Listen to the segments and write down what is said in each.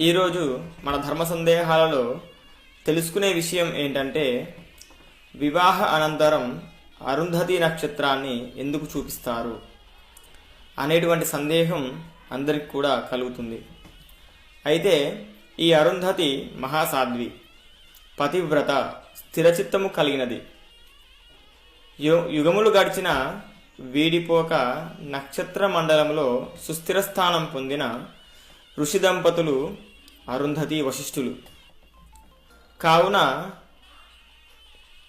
ఈరోజు మన ధర్మ సందేహాలలో తెలుసుకునే విషయం ఏంటంటే వివాహ అనంతరం అరుంధతి నక్షత్రాన్ని ఎందుకు చూపిస్తారు అనేటువంటి సందేహం అందరికి కూడా కలుగుతుంది. అయితే ఈ అరుంధతి మహాసాధ్వి పతివ్రత స్థిరచిత్తము కలిగినది. యు- యుగములు గడిచిన వీడిపోక నక్షత్ర మండలంలో సుస్థిర స్థానం పొందిన ఋషి దంపతులు అరుంధతి వశిష్ఠులు. కావున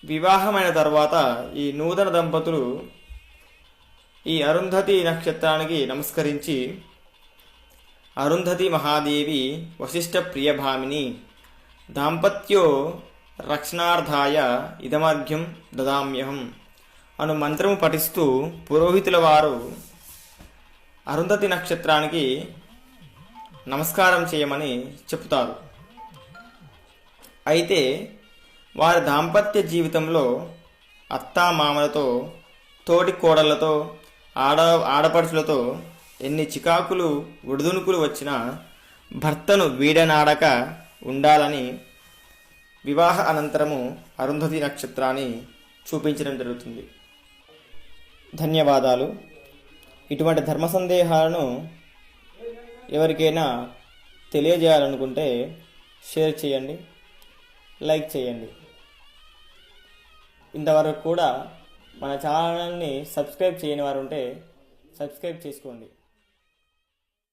వివాహమైన తర్వాత ఈ నూతన దంపతులు ఈ అరుంధతి నక్షత్రానికి నమస్కరించి అరుంధతి మహాదేవి వశిష్ఠ ప్రియభామిని దాంపత్యో రక్షణార్థాయ ఇదమర్ఘ్యం దదామ్యహం అను మంత్రము పఠిస్తూ పురోహితుల వారు అరుంధతి నక్షత్రానికి నమస్కారం చేయమని చెప్తారు. అయితే వారి దాంపత్య జీవితంలో అత్తామామలతో తోటి కోడళ్ళతో ఆడ ఆడపడుచులతో ఎన్ని చికాకులు ఒడిదునుకులు వచ్చినా భర్తను వీడనాడక ఉండాలని వివాహ అనంతరము అరుంధతి నక్షత్రాన్ని చూపించడం జరుగుతుంది. ధన్యవాదాలు. ఇటువంటి ధర్మ సందేహాలను ఎవరికైనా తెలియజేయాలనుకుంటే షేర్ చేయండి లైక్ చేయండి. ఇంతవరకు కూడా మన ఛానల్ని సబ్స్క్రైబ్ చేయని వారు ఉంటే సబ్స్క్రైబ్ చేసుకోండి.